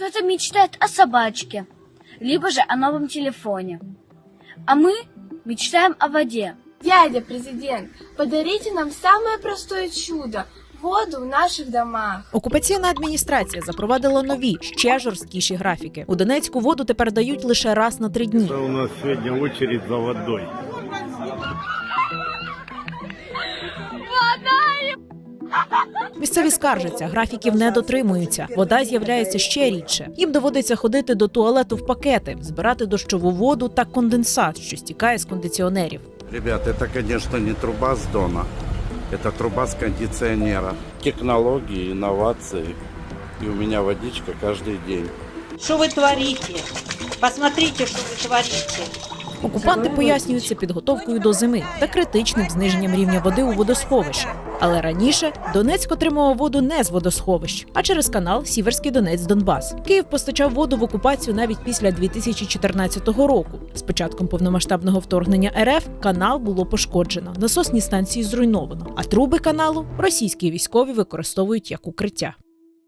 Кто-то мечтает о собачке, либо же о новом телефоне. А мы мечтаем о воде. Дядя президент, подарите нам самое простое чудо – воду в наших домах. Окупаційна адміністрація запровадила нові, ще жорсткіші графіки. У Донецьку воду тепер дають лише раз на три дні. Это у нас сегодня очередь за водой. Місцеві скаржаться, графіків не дотримуються. Вода з'являється ще рідше. Їм доводиться ходити до туалету в пакети, збирати дощову воду та конденсат, що стікає з кондиціонерів. Ребят, это, конечно, не труба с дона, это труба с кондиционера. Технологии, инновации. И у меня водичка каждый день. Что вы творите? Посмотрите, что вы творите. Окупанти пояснюються підготовкою до зими та критичним зниженням рівня води у водосховищі. Але раніше Донецьк отримував воду не з водосховищ, а через канал Сіверський Донець Донбас. Київ постачав воду в окупацію навіть після 2014 року. З початком повномасштабного вторгнення РФ канал було пошкоджено, насосні станції зруйновано, а труби каналу російські військові використовують як укриття.